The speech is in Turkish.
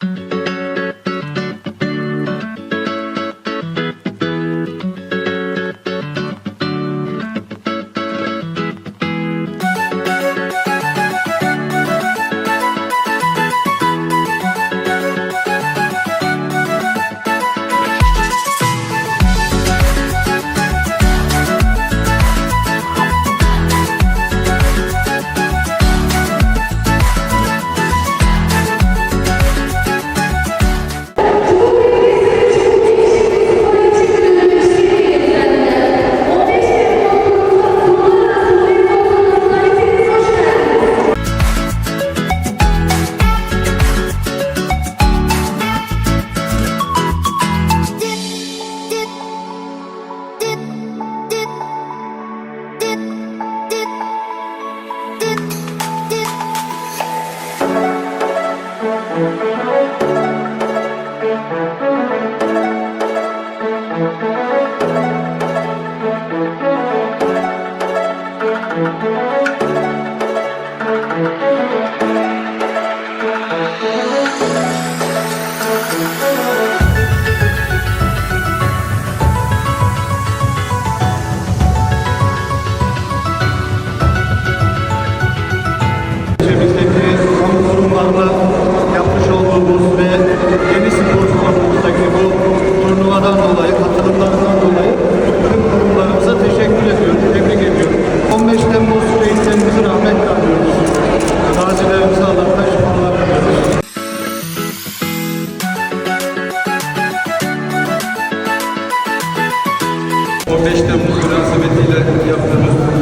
Mm-hmm. 15 Temmuz münasebetiyle yaptığımız